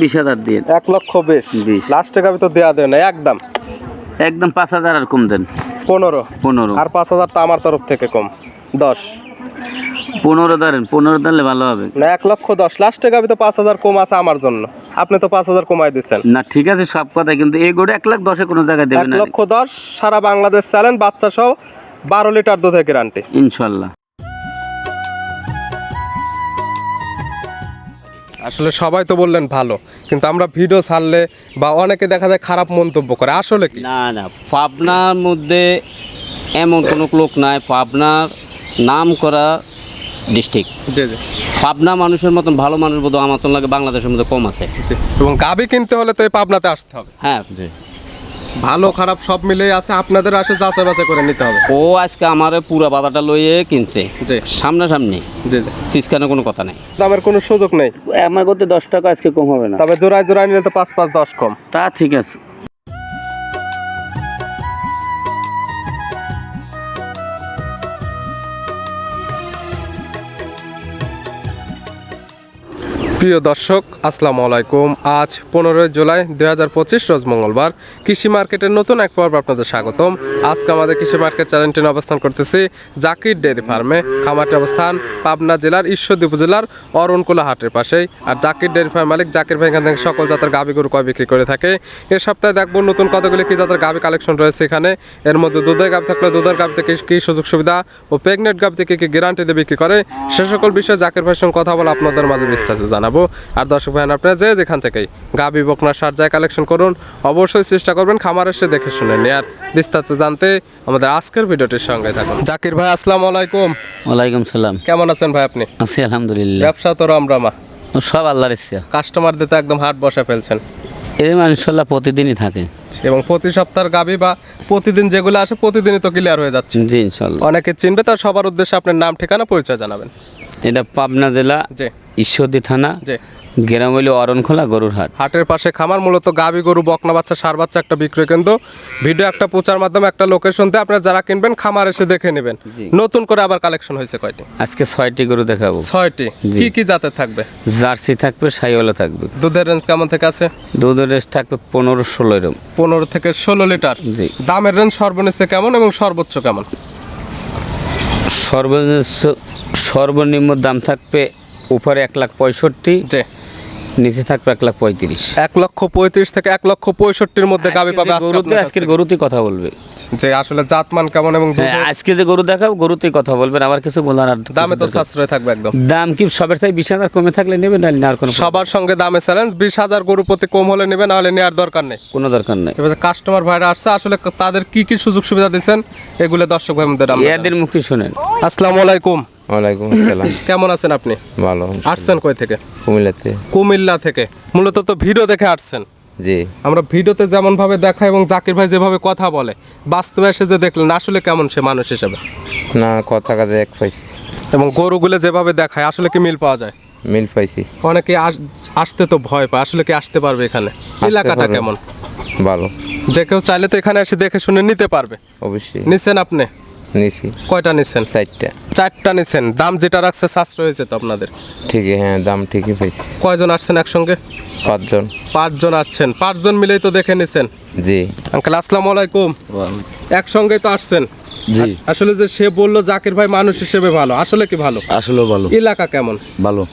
বিশ হাজার দিয়ে। এক লক্ষ বিশ। বিশ। লাস্টে গাবি তো দেওয়া দেয় না একদম। একদম পাঁচ হাজার আর কম দেন। পনেরো। পনেরো। আর পাঁচ হাজার তো আমার তরফ থেকে কম দশ। পনেরো ধরেন পনেরো ধরলে ভালো হবে। না এক লক্ষ দশ। লাস্টে তো পাঁচ হাজার কম আছে আমার জন্য। আপনি তো পাঁচ হাজার কমাই দিচ্ছেন। না ঠিক আছে সব কথা কিন্তু এই গোড়ে এক লাখ দশে কোনো জায়গায় দেবে এক লক্ষ দশ সারা বাংলাদেশ চ্যালেঞ্জ বাচ্চা সহ বারো লিটার দুধের গ্যারান্টি ইনশাল্লাহ। আসলে সবাই তো বললেন ভালো কিন্তু আমরা ভিডিও ছাড়লে বা অনেকে দেখা যায় খারাপ মন্তব্য করে আসলে কি? না না পাবনার মধ্যে এমন কোনো লোক নাই পাবনার নাম করা ডিস্ট্রিক্ট জি জি। পাবনা মানুষের মতন ভালো মানুষ বোধ আমার তো লাগে বাংলাদেশের মধ্যে কম আছে। এবং গাবি কিনতে হলে তো এই পাবনাতে আসতে হবে। হ্যাঁ জি। ভালো খারাপ সব মিলে আছে আপনাদের আসে যাচাই বাছাই করে নিতে হবে। ও আজকে আমার পুরো বাজারটা লইয়ে কিনছে। জি। সামনাসামনি। জি জি। কোনো কথা নাই। দামের কোনো সুযোগ নেই। আমার করতে দশ টাকা আজকে কম হবে না। তবে জোড়ায় জোড়ায় নিলে তো পাঁচ পাঁচ দশ কম। তা ঠিক আছে। প্রিয় দর্শক, আসসালামু আলাইকুম। আজ পনেরোই জুলাই দুই হাজার পঁচিশ, রোজ মঙ্গলবার। কৃষি মার্কেটের নতুন এক পর্ব আপনাদের স্বাগতম। আজকে আমাদের কৃষি মার্কেট চ্যানেলটি অবস্থান করতেছি জাকির ডেয়ারি ফার্মে। খামারটি অবস্থান পাবনা জেলার ঈশ্বরদী উপজেলার অরণকুলা হাটের পাশেই। আর জাকির ডেয়ারি ফার্ম মালিক জাকির ভাই এখান থেকে সকল জাতের গাভি গরু কয় বিক্রি করে থাকে। এ সপ্তাহে দেখব নতুন কতগুলি কি জাতের গাভী কালেকশন রয়েছে এখানে। এর মধ্যে দুধের গাভি থাকলে দুধের গাভি থেকে কি সুযোগ সুবিধা ও প্রেগনেন্ট গাভি থেকে কি গ্যারান্টি দিয়ে বিক্রি করে। সে সকল বিষয়ে জাকির ভাইয়ের সঙ্গে কথা বলে আপনাদের মাঝে বিস্তারিত জানাব। আর দর্শক ভাই আপনারা যে যেখান থেকেই গাভি বকনা সার যায় কালেকশন করুন অবশ্যই চেষ্টা করবেন খামার এসে দেখে শুনে নিয়ে আর বিস্তারিত জানতে আমাদের আজকের ভিডিওটির সঙ্গে থাকুন। জাকির ভাই আসসালামু আলাইকুম। ওয়ালাইকুম সালাম। কেমন আছেন ভাই আপনি? আছি আলহামদুলিল্লাহ। ব্যবসা তো রমরমা। সব আল্লাহর ইচ্ছা। কাস্টমারদের তো একদম হাট বসা ফেলছেন। এর ইনশাল্লাহ প্রতিদিনই থাকে। এবং প্রতি সপ্তাহের গাবি বা প্রতিদিন যেগুলো আসে প্রতিদিনই তো ক্লিয়ার হয়ে যাচ্ছে। জি ইনশাল্লাহ। অনেকে চিনবে তার সবার উদ্দেশ্যে আপনার নাম ঠিকানা পরিচয় জানাবেন। এটা পাবনা জেলা জি। ঈশ্বরদী থানা গ্রাম হইল অরণখোলা গরুর হাট। হাটের পাশে খামার মূলত গাবি গরু বকনা বাচ্চা সার বাচ্চা একটা বিক্রয় কেন্দ্র। ভিডিও একটা প্রচার মাধ্যমে একটা লোকেশন দিয়ে আপনারা যারা কিনবেন খামার এসে দেখে নেবেন। নতুন করে আবার কালেকশন হয়েছে কয়টি? আজকে ছয়টি গরু দেখাবো। ছয়টি। কি কি জাতের থাকবে? জার্সি থাকবে সাইওয়ালা থাকবে। দুধের রেঞ্জ কেমন থেকে আছে? দুধের রেস থাকবে পনেরো ষোলো এরম পনেরো থেকে ষোলো লিটার। জি। দামের রেঞ্জ সর্বনিচ্চ কেমন এবং সর্বোচ্চ কেমন? সর্বনিম্ন সর্বনিম্ন দাম থাকবে উপরে এক লাখ পঁয়ষট্টি। নিচে থাকবে এক লাখ পঁয়ত্রিশ। এক লক্ষ পঁয়ত্রিশ থেকে এক লক্ষ পঁয়ষট্টির মধ্যে গাবি পাবে গরুতে আজকের গরুতেই কথা বলবে। যে আসলে জাতমান কেমন এবং হ্যাঁ আজকে যে গরু দেখাবো গরুতেই কথা বলবেন আবার কিছু বলার আর দামে তো সাশ্রয় থাকবে একদম। দাম কি সবার চাই বিশ হাজার কমে থাকলে নেবেন নাহলে না আর কোনো সবার সঙ্গে দামে চ্যালেঞ্জ বিশ হাজার গরু প্রতি কম হলে নেবে নাহলে নেওয়ার দরকার নেই। কোনো দরকার নেই। এবার কাস্টমার ভাইরা আসছে আসলে তাদের কি কি সুযোগ সুবিধা দিচ্ছেন এগুলো দর্শক ভাইদের আমরা এদের মুখে শোনেন। আসসালামু আলাইকুম। ওয়ালাইকুম আসসালাম। কেমন আছেন আপনি? ভালো আসছেন কই থেকে? কুমিল্লাতে। কুমিল্লা থেকে। মূলত তো ভিডিও দেখে আসছেন। জি। আমরা ভিডিওতে যেমন ভাবে দেখা এবং জাকির ভাই যেভাবে কথা বলে বাস্তবে এসে যে দেখলেন আসলে কেমন সে মানুষ হিসেবে? না কথা কাজে এক পাইছি। এবং গরুগুলো যেভাবে দেখায় আসলে কি মিল পাওয়া যায়? মিল পাইছি। অনেকে আস- আসতে তো ভয় পায় আসলে কি আসতে পারবে এখানে? এলাকাটা কেমন? ভালো। যে কেউ চাইলে তো এখানে এসে দেখে শুনে নিতে পারবে। অবশ্যই। নিছেন আপনি? নিছি। কয়টা নিছেন? চারটা। চারটা নিছেন। দাম যেটা রাখছে সাশ্রয় হয়েছে তো আপনাদের? ঠিকই হ্যাঁ দাম ঠিকই পেয়েছি। কয়জন আসছেন একসঙ্গে? পাঁচজন। পাঁচজন আসছেন। পাঁচজন মিলেই তো দেখে নিছেন। জি। আঙ্কেল আসসালামু আলাইকুম। একসঙ্গেই তো আসছেন। জি। আসলে যে সে বলল জাকির ভাই মানুষ হিসেবে ভালো। আসলে কি ভালো? আসলে ভালো। এলাকা কেমন? ভালো।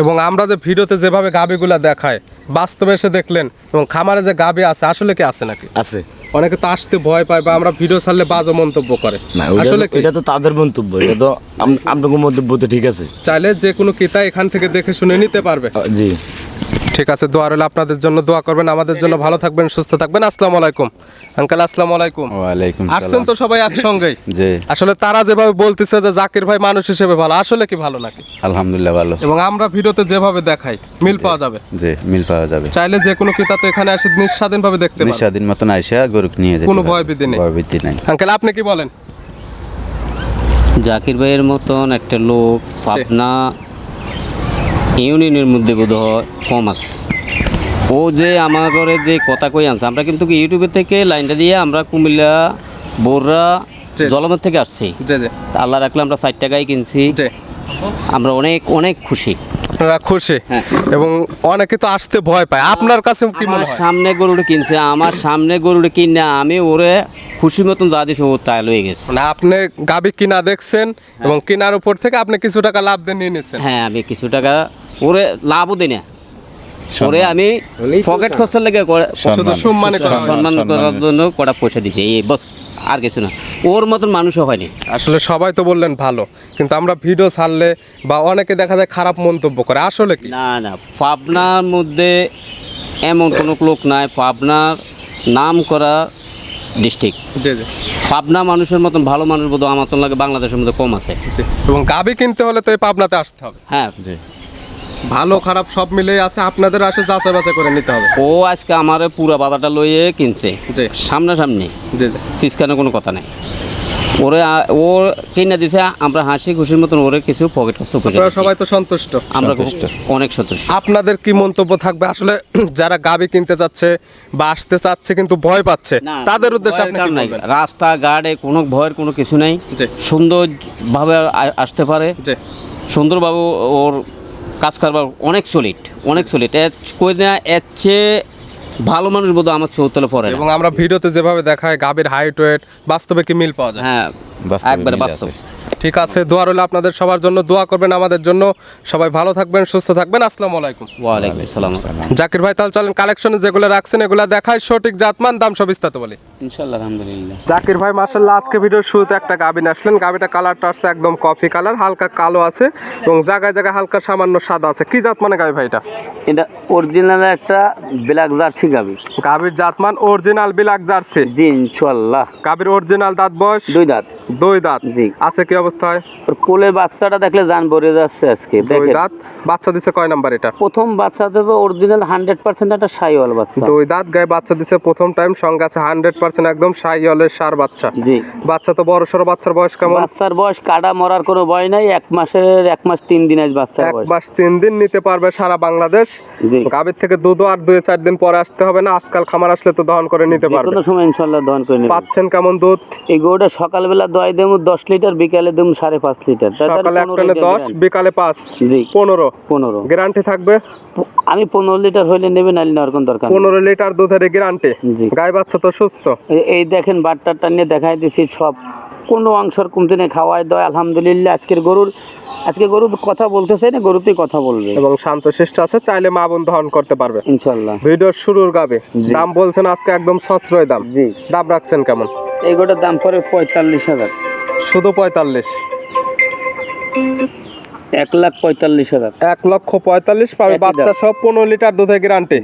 এবং আমরা যে ভিডিওতে যেভাবে গাবিগুলা দেখায় বাস্তবে এসে দেখলেন এবং খামারে যে গাবি আছে আসলে কি আছে নাকি? আছে। অনেকে তো আসতে ভয় পায় বা আমরা ভিডিও ছাড়লে বাজে মন্তব্য করে। আসলে এটা তো তাদের মন্তব্য এটা তো আপনাদের মন্তব্য তো ঠিক আছে। চাইলে যে কোনো কিতা এখান থেকে দেখে শুনে নিতে পারবে। জি। ঠিক আছে দোয়া রইল আপনাদের জন্য দোয়া করবেন আমাদের জন্য। ভালো থাকবেন সুস্থ থাকবেন। আসসালামু আলাইকুম। আঙ্কেল আসসালামু আলাইকুম। ওয়ালাইকুম আসছেন তো সবাই একসঙ্গেই? জি। আসলে তারা যেভাবে বলতেছে যে জাকির ভাই মানুষ হিসেবে ভালো আসলে কি ভালো নাকি? আলহামদুলিল্লাহ ভালো। এবং আমরা ভিডিওতে যেভাবে দেখাই মিল পাওয়া যাবে? জি মিল পাওয়া যাবে। চাইলে যে কোনো কিতা তো এখানে এসে নিঃস্বাধীন ভাবে দেখতে পারবে। নিঃস্বাধীন মতন আইসা গরু নিয়ে যেতে কোনো পারবে। ভয়ভীতি নেই। ভয়ভীতি নাই। আঙ্কেল আপনি কি বলেন? জাকির ভাইয়ের মতন একটা লোক পাবনা ইউনিয়নের মধ্যে বোধ হয় কম আছে। ও যে আমার ঘরে যে কথা কই আনছে আমরা কিন্তু ইউটিউবের থেকে লাইনটা দিয়ে আমরা কুমিল্লা বোররা জলমের থেকে আসছি। আল্লাহ রাখলে আমরা ষাট টাকায় কিনছি। আমরা অনেক অনেক খুশি। আপনারা খুশি? হ্যাঁ। এবং অনেকে তো আসতে ভয় পায়। আপনার কাছে কি মনে হয়? সামনে গরুটা কিনছে আমার সামনে গরুটা কিনে আমি ওরে খুশি মতন যা দিছে ও তাই লয়ে গেছে। মানে আপনি গাবি কিনা দেখছেন এবং কেনার উপর থেকে আপনি কিছু টাকা লাভ দিয়ে নিয়ে নিয়েছেন। হ্যাঁ আমি কিছু টাকা ওরে লাভও দিই না। ওরে আমি পকেট খরচার লেগে সম্মানে করা। সম্মান করার জন্য কটা পয়সা দিছে এই বস আর কিছু না। ওর মতন মানুষও হয়নি। আসলে সবাই তো বললেন ভালো কিন্তু আমরা ভিডিও ছাড়লে বা অনেকে দেখা যায় খারাপ মন্তব্য করে। আসলে কি? না না পাবনার মধ্যে এমন কোনো লোক নাই। পাবনার নাম করা ডিস্ট্রিক্ট জি জি। পাবনা মানুষের মতন ভালো মানুষ বোধ আমার তো লাগে বাংলাদেশের মধ্যে কম আছে। এবং গাবি কিনতে হলে তো এই পাবনাতে আসতে হবে। হ্যাঁ। জি। ভালো খারাপ সব মিলেই আছে আপনাদের আসে যাচাই বাছাই করে নিতে হবে। ও আজকে আমার পুরা বাজারটা লইয়ে কিনছে। জি। সামনাসামনি। জি কোনো কথা নাই। ওরে ও কিনে দিছে আমরা হাসি খুশির মতন ওরে কিছু পকেট খরচ সবাই তো সন্তুষ্ট। আমরা অনেক সন্তুষ্ট। আপনাদের কি মন্তব্য থাকবে? আসলে যারা গাবি কিনতে যাচ্ছে বা আসতে চাচ্ছে কিন্তু ভয় পাচ্ছে তাদের উদ্দেশ্যে আপনি কি। বলবেন? রাস্তা গাড়ে কোনো ভয়ের কোনো কিছু নাই। সুন্দরভাবে আসতে পারে। জি। সুন্দরবাবু ওর কাজ করবার অনেক সলিড অনেক সলিড কই না এর চেয়ে ভালো মানুষ বোধ আমার চৌতলে পড়ে এবং আমরা ভিডিওতে যেভাবে দেখায় গাবির হাইট ওয়েট বাস্তবে কি মিল পাওয়া যায়? হ্যাঁ একবারে বাস্তব। ঠিক আছে দোয়া রইল আপনাদের সবার জন্য দোয়া করবেন আমাদের জন্য। সবাই ভালো থাকবেন সুস্থ থাকবেন আসসালামু আলাইকুম। ওয়ালাইকুম সালাম। জাকির ভাই তাহলে চলেন কালেকশনে যেগুলো রাখছেন এগুলো দেখায় সঠিক জাতমান দাম সব বিস্তারিত বলি। ইনশাল্লাহ আলহামদুলিল্লাহ। জাকির ভাই মার্শাল্লাহ আজকে ভিডিওর শুরুতে একটা গাবিন আসলেন। গাবিটা কালারটা আসছে একদম কফি কালার হালকা কালো আছে এবং জায়গায় জায়গায় হালকা সামান্য সাদা আছে। কি জাত মানে গাবি ভাইটা এটা অরিজিনাল একটা ব্ল্যাক জার্সি গাবি গাবির জাতমান অরিজিনাল বিলাক জার্সি জি ইনশাআল্লাহ গাবির অরিজিনাল দাঁত বয়স? দুই দাঁত। দুই দাঁত। জি। আছে কি অবস্থায়? কোলে বাচ্চাটা দেখলে জান ভরে যাচ্ছে আজকে দুই দাঁত। বাচ্চা দিছে কয় নাম্বার এটা? প্রথম বাচ্চাতে তো অরিজিনাল হান্ড্রেড পার্সেন্ট একটা সাইওয়াল বাচ্চা। দুই দাঁত গায়ে বাচ্চা দিছে প্রথম টাইম সঙ্গে আছে হান্ড্রেড পার্সেন্ট একদম সাইয়লের সার বাচ্চা। জি। বাচ্চা তো বড় সড়ো বাচ্চার বয়স কেমন? বাচ্চার বয়স কাটা মরার কোনো ভয় নাই এক মাসের এক মাস তিন দিন আজ বাচ্চার এক মাস তিন দিন নিতে পারবে সারা বাংলাদেশ। জি। গাভীর থেকে দুধও আর দুই চার দিন পরে আসতে হবে না আজকাল খামার আসলে তো দহন করে নিতে পারবে কোনো সময় ইনশাল্লাহ দহন করে নেবে। পাচ্ছেন কেমন দুধ? এই গরুটা সকালবেলা দয় দেবো দশ লিটার বিকালে দেবো সাড়ে পাঁচ লিটার। সকালে দশ বিকালে পাঁচ জি। পনেরো। পনেরো। গ্যারান্টি থাকবে? আমি পনেরো লিটার হইলে নেওয়ার কোনো দরকার পনেরো লিটার দুধের গ্যারান্টি? জি। গায়ে বাচ্চা তো সুস্থ। এই- দেখেন বাট্টারটা নিয়ে দেখাই দিছি সব। কোনো অংশর কমতে নেই খাওয়াই দেয় আলহামদুলিল্লাহ। আজকের গরুর আজকে গরু কথা বলতে চাই না গরুতেই কথা বলবে। এবং শান্ত শিষ্ট আছে চাইলে মা বোন দহন করতে পারবে। ইনশাল্লাহ। ভিডিওর শুরুর গাবে। দাম বলছেন আজকে একদম সশ্রয় দাম। জি। দাম রাখছেন কেমন? এই গোটার দাম পড়ে পঁয়তাল্লিশ হাজার। শুধু পঁয়তাল্লিশ। এক লাখ পঁয়তাল্লিশ হাজার। এক লক্ষ পঁয়তাল্লিশ পাবে বাচ্চা সব পনেরো লিটার দুধের গ্যারান্টি।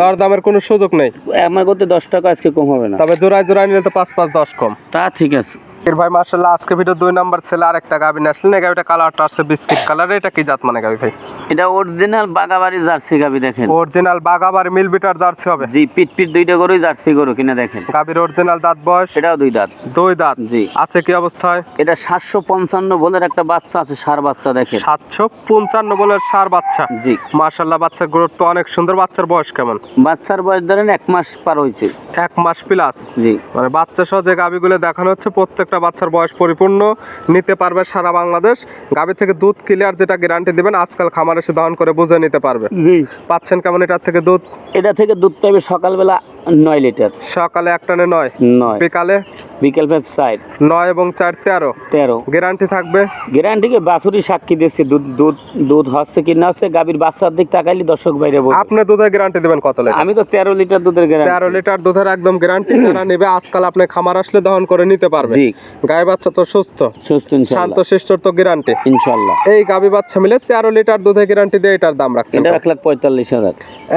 দর দামের কোনো সুযোগ নেই। আমার করতে দশ টাকা আজকে কম হবে না। তবে জোড়ায় জোড়ায় নিলে তো পাঁচ পাঁচ দশ কম। তা ঠিক আছে। এর ভাই মার্শাল্লাহ আজকে ভিডিও দুই নাম্বার ছেলে আর একটা গাবি আসলেন। এই গাবিটা কালারটা আসছে বিস্কিট কালার এটা কি জাত মানে গাবি ভাই? এটা অরিজিনাল বাগাবাড়ি জার্সি গাবি দেখেন। অরিজিনাল বাগাবার মিল বিটার জার্সি হবে? জি পিট পিট দুইটা গরুই জার্সি গরু কিনে দেখেন। গাবির অরিজিনাল দাঁত বয়স? এটাও দুই দাঁত। দুই দাঁত? জি। আছে কি অবস্থায়? এটা সাতশো পঞ্চান্ন বলের একটা বাচ্চা আছে সার বাচ্চা দেখেন। সাতশো পঞ্চান্ন বলের সার বাচ্চা? জি। মার্শাল্লাহ বাচ্চার গ্রোথ তো অনেক সুন্দর। বাচ্চার বয়স কেমন? বাচ্চার বয়স ধরেন এক মাস পার হয়েছে। এক মাস প্লাস জি। মানে বাচ্চা সহ যে গাবিগুলো দেখানো হচ্ছে প্রত্যেকটা বাচ্চার বয়স পরিপূর্ণ নিতে পারবে সারা বাংলাদেশ। গাভী থেকে দুধ ক্লিয়ার যেটা গ্যারান্টি দিবেন আজকাল খামার এসে দহন করে বুঝে নিতে পারবে। পাচ্ছেন কেমন এটার থেকে দুধ? এটা থেকে দুধ পাবে সকালবেলা নয় লিটার। সকালে একটানে নয়? নয়। বিকালে? বিকেল সাইড নয় এবং চার তেরো? তেরো। গ্যারান্টি থাকবে? গ্যারান্টিকে বাছুরি সাক্ষী দিচ্ছে দুধ দুধ দুধ হচ্ছে কি না হচ্ছে গাভীর বাচ্চার দিক তাকাইলে দর্শক বাইরে। আপনি দুধের গ্যারান্টি দিবেন কত লিটার? আমি তো তেরো লিটার দুধের তেরো গ্যারান্টি লিটার দুধের একদম গ্যারান্টি যারা নেবে আজকাল আপনি খামার আসলে দহন করে নিতে পারবে। জি। গায়ে বাচ্চা তো সুস্থ। সুস্থ শান্ত শিষ্টর তো গ্যারান্টি। ইনশাল্লাহ। এই গাবি বাচ্চা মিলে তেরো লিটার দুধের গ্যারান্টি দিয়ে এটার দাম রাখছেন এটা এক লাখ পঁয়তাল্লিশ হাজার।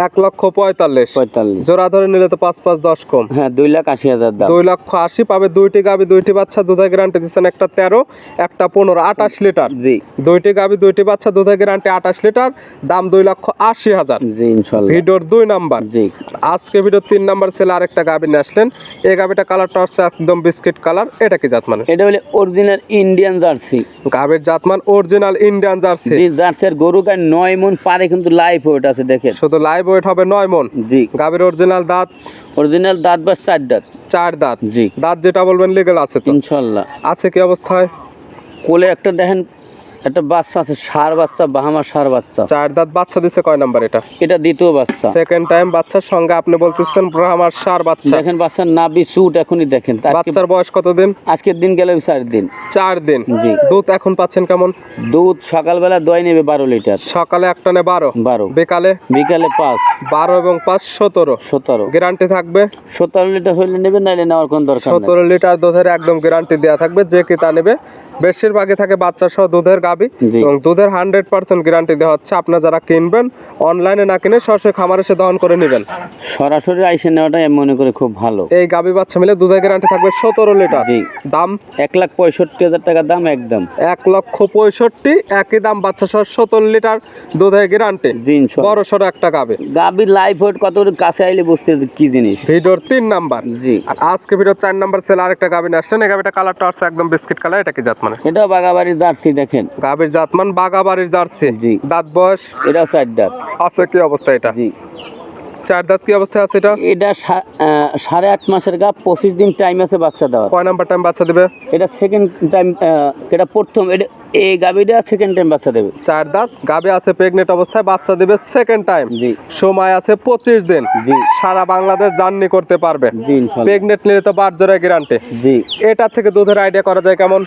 এক লক্ষ পঁয়তাল্লিশ। পঁয়তাল্লিশ। জোড়া ধরে নিলে তো পাঁচ পাঁচ দশ কম। হ্যাঁ দুই লাখ আশি হাজার দাম। দুই লক্ষ আশি পাবে দুইটি গাবি দুইটি বাচ্চা দুধের গ্যারান্টি দিচ্ছেন একটা তেরো একটা পনেরো আঠাশ লিটার। জি। দুইটি গাবি দুইটি বাচ্চা দুধের গ্যারান্টি আঠাশ লিটার দাম দুই লক্ষ আশি হাজার। জি ইনশাল্লাহ। ভিডিওর দুই নাম্বার। জি। আজকে ভিডিওর তিন নাম্বার ছেলে আরেকটা গাবি নিয়ে আসলেন। এই গাবিটা কালারটা হচ্ছে একদম বিস্কিট কালার। এটা কি জাতমান? এটা হলে অরিজিনাল ইন্ডিয়ান জার্সি গাবির জাতমান অরিজিনাল ইন্ডিয়ান জার্সি জি জার্সির গরু গায়ে নয় মন পারে কিন্তু লাইফ ওয়েট আছে দেখেন। শুধু লাইভ ওয়েট হবে নয় মন। জি। গাবির অরিজিনাল দাঁত অরিজিনাল দাঁত বা চার দাঁত? চার দাঁত। জি। দাঁত যেটা বলবেন লিগেল আছে তো? ইনশাল্লাহ। আছে কি অবস্থায়? কোলে একটা দেখেন একটা বাচ্চা আছে সার বাচ্চা বাহামা সার বাচ্চা। চার দাঁত বাচ্চা দিছে কয় নাম্বার এটা? এটা দ্বিতীয় বাচ্চা। সেকেন্ড টাইম বাচ্চার সঙ্গে আপনি বলতেছেন ব্রাহ্মার সার বাচ্চা। দেখেন বাচ্চার নাবি সুট এখনই দেখেন। বাচ্চার বয়স কতদিন? আজকের দিন গেলে চার দিন। চার দিন। জি। দুধ এখন পাচ্ছেন কেমন? দুধ সকালবেলা দই নেবে বারো লিটার। সকালে এক টানে বারো? বারো। বিকালে? বিকালে পাঁচ। বারো এবং পাঁচ সতেরো। সতেরো। গ্যারান্টি থাকবে? সতেরো লিটার হইলে নেবে নাইলে নেওয়ার কোনো দরকার সতেরো লিটার দুধের একদম গ্যারান্টি দেওয়া থাকবে যে কি তা নেবে। বেশিরভাগই থাকে বাচ্চা সহ দুধের গাবি এবং দুধের হান্ড্রেড পার্সেন্ট গ্যারান্টি দেওয়া হচ্ছে। আপনার যারা কিনবেন অনলাইনে না কিনে সরাসরি খামারে এসে দহন করে নেবেন। সরাসরি আইসে নেওয়াটাই আমি মনে করি খুব ভালো। এই গাবি বাচ্চা মিলে দুধের গ্যারান্টি থাকবে সতেরো লিটার। দাম? এক লাখ পঁয়ষট্টি হাজার টাকা দাম একদম। এক লক্ষ পঁয়ষট্টি একই দাম বাচ্চা সহ সতেরো লিটার দুধের গ্যারান্টি দিন বড় সড়ো একটা গাবি। গাবির লাইফ ওয়েট কত কাছে আইলে বুঝতে কি জিনিস। ভিডিওর তিন নাম্বার। জি। আর আজকে ভিডিওর চার নাম্বার সেল আরেকটা গাবি নিয়ে আসলেন। এই গাবিটা কালারটা একদম বিস্কিট কালার এটা কি জাত মানে? এটাও বাগাবাড়ির জার্সি দেখেন। গাবির জাতমান বাগাবাড়ির জার্সি। জি। দাঁত বয়স? এটা চার দাঁত। আছে কি অবস্থা এটা? জি। চার দাঁত কি অবস্থায় আছে এটা? এটা সাড়ে আট মাসের গা পঁচিশ দিন টাইম আছে বাচ্চা দেওয়ার। কয় নাম্বার টাইম বাচ্চা দেবে? এটা সেকেন্ড টাইম এটা প্রথম এটা এই গাবিটা সেকেন্ড টাইম বাচ্চা দেবে। চার দাঁত গাবে আছে প্রেগনেন্ট অবস্থায় বাচ্চা দিবে সেকেন্ড টাইম জি। সময় আছে পঁচিশ দিন। জি। সারা বাংলাদেশ জার্নি করতে পারবে। জি প্রেগনেন্ট নিলে তো বার জোড়া গ্যারান্টি জি। এটা থেকে দুধের আইডিয়া করা যায় কেমন?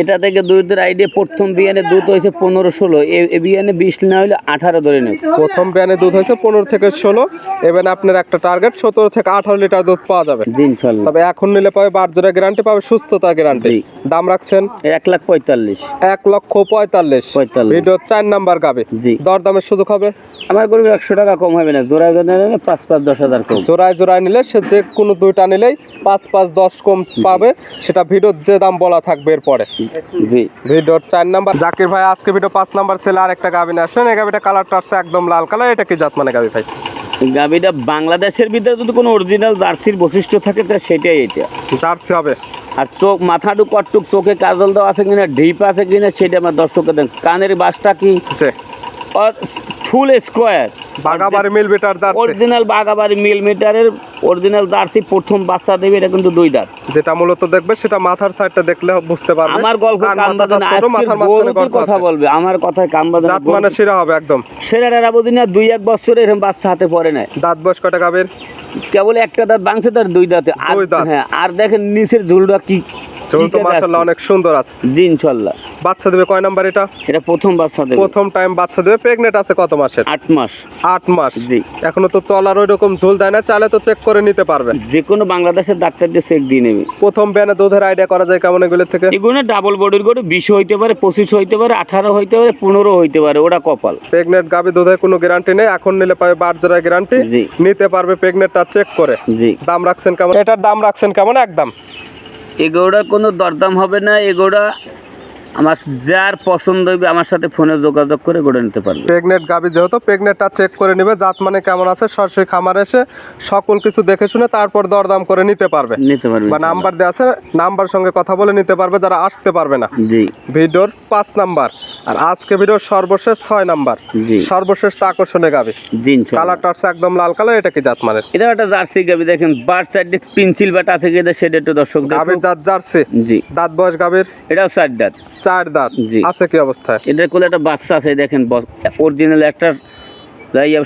এটা থেকে দুধের আইডিয়া প্রথম বিয়ানে দুধ হয়েছে পনেরো ষোলো। এ বিয়ানে বিশ না হলে আঠারো ধরে নেব। প্রথম ব্যানে দুধ হয়েছে পনেরো থেকে ষোলো। এবার আপনার একটা টার্গেট সতেরো থেকে আঠারো লিটার দুধ পাওয়া যাবে। ইনশাল্লাহ। তবে এখন নিলে পাবে বার জোড়া গ্যারান্টি পাবে সুস্থতা গ্যারান্টি দাম রাখছেন? এক লাখ পঁয়তাল্লিশ। এক লক্ষ পঁয়তাল্লিশ। পঁয়তাল্লিশ। ভিডিও চার নাম্বার গাবে। জি। দরদামের সুযোগ হবে? আমার গরু একশো টাকা কম হবে না। জোড়া জোড়া নিলে পাঁচ পাঁচ দশ হাজার কম। জোড়ায় জোড়ায় নিলে সে যে কোনো দুইটা নিলেই পাঁচ পাঁচ দশ কম পাবে। সেটা ভিডিওর যে দাম বলা থাকবে এরপরে। জি। ভিডিওর চার নাম্বার। জাকির ভাই আজকে ভিডিও পাঁচ নাম্বার ছেলে আর একটা গাবি নিয়ে আসলেন। এই গাবিটা কালারটা আসছে একদম লাল কালার এটা কি জাত মানে গাবি ভাই? গাবিটা বাংলাদেশের ভিতরে যদি কোনো অরিজিনাল জার্সির বৈশিষ্ট্য থাকে তা সেটাই এটা। জার্সি হবে। আর চোখ মাথাটুক কটটুক চোখে কাজল দেওয়া আছে কিনা ঢিপ আছে কিনা সেটা আমার দর্শককে দেন। কানের বাসটা কি? ফুল স্কোয়ার মিল বেটার অরিজিনাল বাগাবাড়ি মিলিমিটারের অরিজিনাল প্রথম বাচ্চা দেবে এটা কিন্তু দুই দাঁত। যেটা মূলত দেখবে সেটা মাথার সাইডটা দেখলে বুঝতে পারবে। আমার গল্প না কথা বলবে? আমার কথায় না মানে সেরা হবে একদম। সেরা রাবুদিন না দুই এক বছরে এরকম বাচ্চা হাতে পড়ে নাই। দাঁত বয়স কটা গাবের কেবল একটা দাঁত বাংছে তার দুই দাঁতে। আর হ্যাঁ আর দেখেন নিচের ঝুলটা কি চুল তো মাশাআল্লাহ অনেক সুন্দর আছে। জি ইনশাল্লাহ বাচ্চা দেবে কয় নাম্বার এটা? এটা প্রথম বাচ্চা দেবে। প্রথম টাইম বাচ্চা দেবে প্রেগনেন্ট আছে কত মাসের? আট মাস। আট মাস। জি। এখনও তো তলার ওই রকম ঝোল দেয় না চালে তো চেক করে নিতে পারবে। যে কোনো বাংলাদেশের ডাক্তার দিয়ে চেক দিয়ে নেবে। প্রথম ব্যানে দুধের আইডিয়া করা যায় কেমন এগুলো থেকে? এগুলো ডাবল বডির করে বিশ হইতে পারে হইতে পারে আঠারো হইতে পারে পনেরো হইতে পারে ওটা কপাল। গাবি দুধের কোনো গ্যারান্টি নেই এখন নিলে পাবে বার জোড়া গ্যারান্টি নিতে পারবে চেক করে। জি। দাম রাখছেন কেমন? এটার দাম রাখছেন কেমন? একদম। এগুলোর কোনো দরদাম হবে না এগুলো আমার যার পছন্দ হইবে আমার সাথে ফোনে যোগাযোগ করে গড়ে নিতে পারবে। প্রেগনেন্ট গাবি যেহেতু প্রেগনেন্টটা চেক করে নেবে জাত মানে কেমন আছে সরাসরি খামার এসে সকল কিছু দেখে শুনে তারপর দরদাম করে নিতে পারবে। নিতে পারবে বা নাম্বার দেওয়া আছে নাম্বার সঙ্গে কথা বলে নিতে পারবে যারা আসতে পারবে না। জি। ভিডিওর পাঁচ নাম্বার আর আজকে ভিডিওর সর্বশেষ ছয় নাম্বার জি। সর্বশেষ তো আকর্ষণে গাবি জি ইনশাল্লাহ। কালারটা হচ্ছে একদম লাল কালার এটা কি জাত মানে এটা একটা জার্সি গাবি দেখেন বার সাইড পিনসিল বাটা থেকে সেটা একটু দর্শক দেখুন। জাত জার্সি। জি। দাঁত বয়স গাবির এটাও চার দাঁত। চার দাঁত। জি। আছে কি অবস্থায়? এটার কোলে একটা বাচ্চা আছে দেখেন অরিজিনাল একটা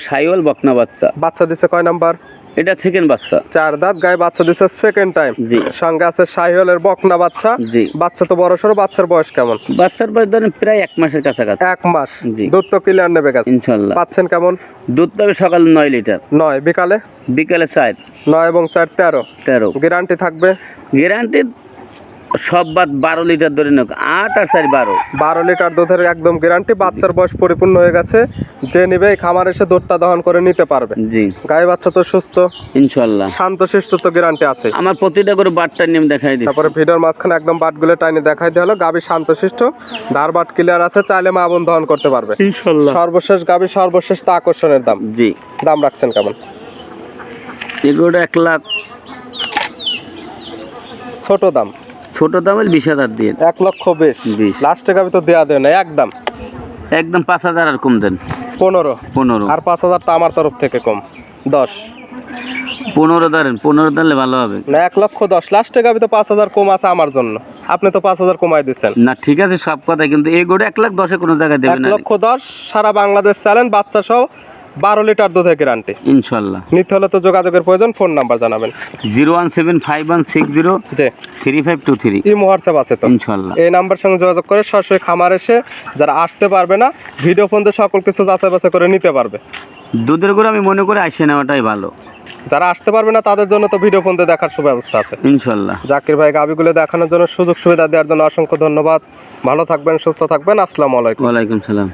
সাইওয়াল বকনা বাচ্চা। বাচ্চা দিছে কয় নাম্বার? এটা সেকেন্ড বাচ্চা। চার দাঁত গায়ে বাচ্চা দিছে সেকেন্ড টাইম জি। সঙ্গে আছে শাহিওয়ালের বকনা বাচ্চা। জি। বাচ্চা তো বড় সড়ো বাচ্চার বয়স কেমন? বাচ্চার বয়স ধরেন প্রায় এক মাসের কাছাকাছি। এক মাস। জি। দুধ তো ক্লিয়ার নেবে গেছে। ইনশাল্লাহ। পাচ্ছেন কেমন? দুধ পাবে সকাল নয় লিটার। নয় বিকালে? বিকালে চার। নয় এবং চার তেরো। তেরো। গ্যারান্টি থাকবে? গ্যারান্টি সব বাদ বারো লিটার ধরে নেক আট আর চার বারো। বারো লিটার দুধের একদম গ্যারান্টি বাচ্চার বয়স পরিপূর্ণ হয়ে গেছে। যে নিবে খামার এসে দুধটা দহন করে নিতে পারবে। জি। গায়ে বাচ্চা তো সুস্থ। ইনশাল্লাহ। শান্ত শিষ্ট তো গ্যারান্টি আছে। আমার প্রতিটা করে বাটটার নিয়ম দেখাই দিচ্ছি। তারপরে ভিডিওর মাঝখানে একদম বাটগুলো টাইনে দেখাই দেওয়া হলো। গাবি শান্ত শিষ্ট ধার বাট ক্লিয়ার আছে চাইলে মা বোন দহন করতে পারবে। ইনশাল্লাহ। সর্বশেষ গাবি সর্বশেষ তা আকর্ষণের দাম। জি। দাম রাখছেন কেমন? এগুলো এক লাখ। ছোট দাম। ছোট দামের বিশ হাজার দিয়ে এক লক্ষ বিশ। বিশ। লাস্টে গাবি তো দেওয়া দেয় না একদম। একদম পাঁচ হাজার আর কম দেন। পনেরো। পনেরো। আর পাঁচ হাজার তো আমার তরফ থেকে কম। দশ। পনেরো ধরেন পনেরো দিলে ভালো হবে। না এক লক্ষ দশ। লাস্টে গাবি তো পাঁচ হাজার কম আছে আমার জন্য। আপনি তো পাঁচ হাজার কমাই দিচ্ছেন। না ঠিক আছে সব কথা কিন্তু এই গরু এক লাখ দশে কোনো জায়গায় দেবে এক লক্ষ দশ সারা বাংলাদেশ চ্যালেঞ্জ বাচ্চা সহ বারো লিটার দুধের গ্যারান্টি ইনশাল্লাহ। নিতে হলে তো যোগাযোগের প্রয়োজন ফোন নাম্বার জানাবেন। Zero one seven five one six zero three five two three. ই হোয়াটসঅ্যাপ আছে তো। ইনশাল্লাহ। এই নাম্বার সঙ্গে যোগাযোগ করে সরাসরি খামার এসে যারা আসতে পারবে না ভিডিও ফোন দিয়ে সকল কিছু যাচাই বাছাই করে নিতে পারবে। দুধের গরু আমি মনে করে আসে নেওয়াটাই ভালো। যারা আসতে পারবে না তাদের জন্য তো ভিডিও ফোন দেখার সুব্যবস্থা আছে। ইনশাল্লাহ। জাকির ভাই গাবিগুলো দেখানোর জন্য সুযোগ সুবিধা দেওয়ার জন্য অসংখ্য ধন্যবাদ। ভালো থাকবেন সুস্থ থাকবেন। আসসালামু আলাইকুম। ওয়ালাইকুম সালাম।